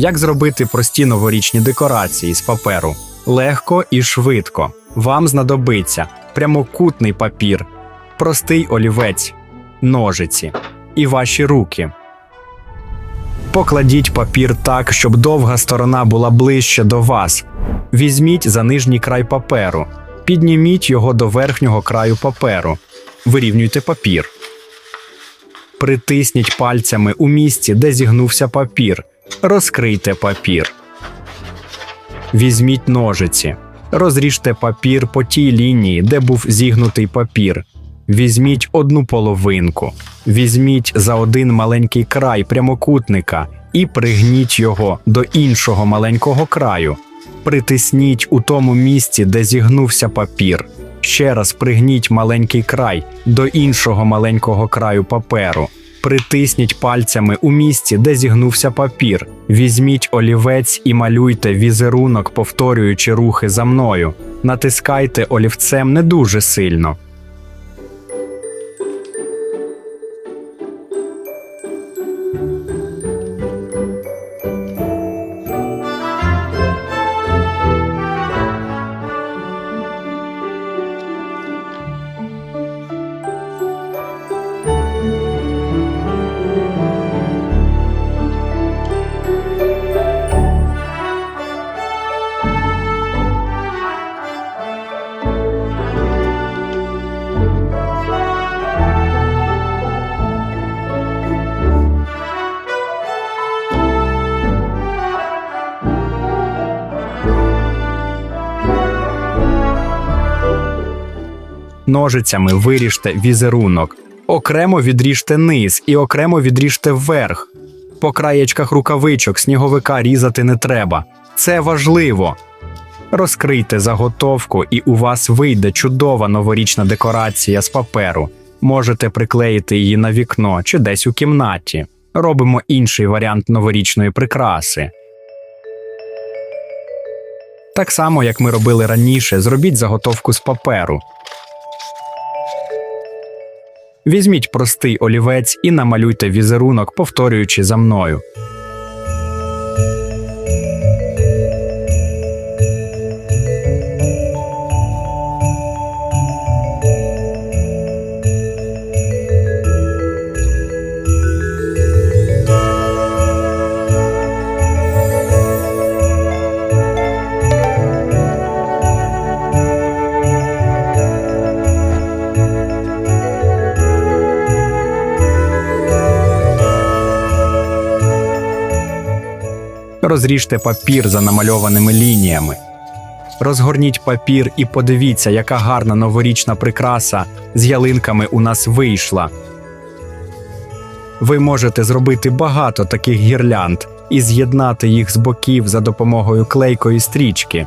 Як зробити прості новорічні декорації з паперу? Легко і швидко. Вам знадобиться прямокутний папір, простий олівець, ножиці і ваші руки. Покладіть папір так, щоб довга сторона була ближче до вас. Візьміть за нижній край паперу, підніміть його до верхнього краю паперу, вирівнюйте папір. Притисніть пальцями у місці, де зігнувся папір. Розкрийте папір. Візьміть ножиці. Розріжте папір по тій лінії, де був зігнутий папір. Візьміть одну половинку. Візьміть за один маленький край прямокутника і пригніть його до іншого маленького краю. Притисніть у тому місці, де зігнувся папір. Ще раз пригніть маленький край до іншого маленького краю паперу. Притисніть пальцями у місці, де зігнувся папір. Візьміть олівець і малюйте візерунок, повторюючи рухи за мною. Натискайте олівцем не дуже сильно. Ножицями виріжте візерунок. Окремо відріжте низ і окремо відріжте вверх. По краєчках рукавичок сніговика різати не треба. Це важливо. Розкрийте заготовку, і у вас вийде чудова новорічна декорація з паперу. Можете приклеїти її на вікно чи десь у кімнаті. Робимо інший варіант новорічної прикраси. Так само, як ми робили раніше, зробіть заготовку з паперу. Візьміть простий олівець і намалюйте візерунок, повторюючи за мною. Розріжте папір за намальованими лініями. Розгорніть папір і подивіться, яка гарна новорічна прикраса з ялинками у нас вийшла. Ви можете зробити багато таких гірлянд і з'єднати їх з боків за допомогою клейкої стрічки.